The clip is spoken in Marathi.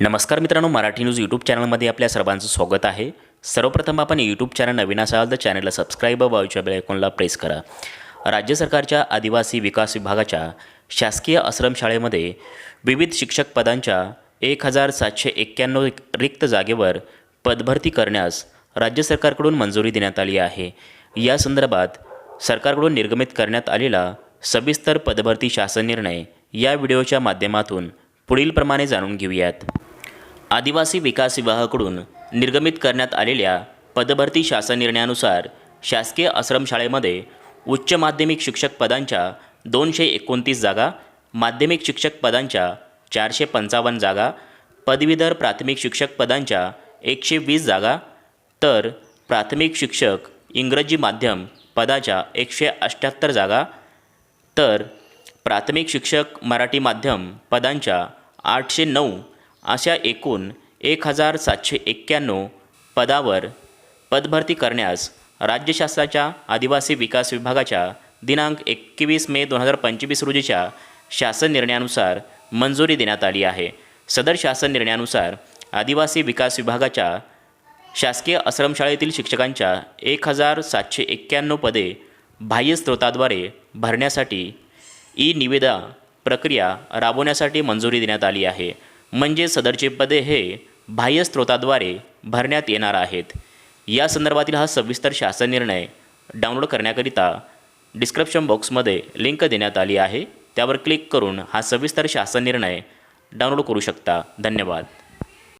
नमस्कार मित्रांनो मराठी न्यूज यूट्यूब चॅनलमध्ये आपल्या सर्वांचं स्वागत आहे. सर्वप्रथम आपण यूट्यूब चॅनल नवीन असाल तर चॅनलला सबस्क्राईब व बाजूच्या प्रेस करा. राज्य सरकारच्या आदिवासी विकास विभागाच्या शासकीय आश्रमशाळेमध्ये विविध शिक्षक पदांच्या एक हजार सातशे एक्क्याण्णव रिक्त जागेवर पदभरती करण्यास राज्य सरकारकडून मंजुरी देण्यात आली आहे. या संदर्भात सरकारकडून निर्गमित करण्यात आलेला सविस्तर पदभरती शासन निर्णय या व्हिडिओच्या माध्यमातून पुढीलप्रमाणे जाणून घेऊयात. आदिवासी विकास विभागाकडून निर्गमित करण्यात आलेल्या पदभरती शासन निर्णयानुसार शासकीय आश्रमशाळेमध्ये उच्च माध्यमिक शिक्षक पदांच्या दोनशे एकोणतीस जागा माध्यमिक शिक्षक पदांच्या चारशे पंचावन्न जागा पदवीधर प्राथमिक शिक्षक पदांच्या एकशे वीस जागा तर प्राथमिक शिक्षक इंग्रजी माध्यम पदाच्या एकशे अठ्ठ्याहत्तर जागा तर प्राथमिक शिक्षक मराठी माध्यम पदांच्या आठशे नऊ अशा एकूण एक हजार सातशे एक्क्याण्णव पदावर पदभरती करण्यास राज्य शासनाच्या आदिवासी विकास विभागाच्या दिनांक एकवीस मे दोन हजार पंचवीस रोजीच्या शासन निर्णयानुसार मंजुरी देण्यात आली आहे. सदर शासन निर्णयानुसार आदिवासी विकास विभागाच्या शासकीय आश्रमशाळेतील शिक्षकांच्या एक हजार सातशे एक्क्याण्णव पदे बाह्य स्रोताद्वारे भरण्यासाठी ई निविदा प्रक्रिया राबवण्यासाठी मंजुरी देण्यात आली आहे. म्हणजे सदरचे पदे हे बाह्य स्रोताद्वारे भरण्यात येणार आहेत. या संदर्भातील हा सविस्तर शासन निर्णय डाउनलोड करण्याकरिता डिस्क्रिप्शन बॉक्समध्ये लिंक देण्यात आली आहे. त्यावर क्लिक करून हा सविस्तर शासन निर्णय डाउनलोड करू शकता. धन्यवाद.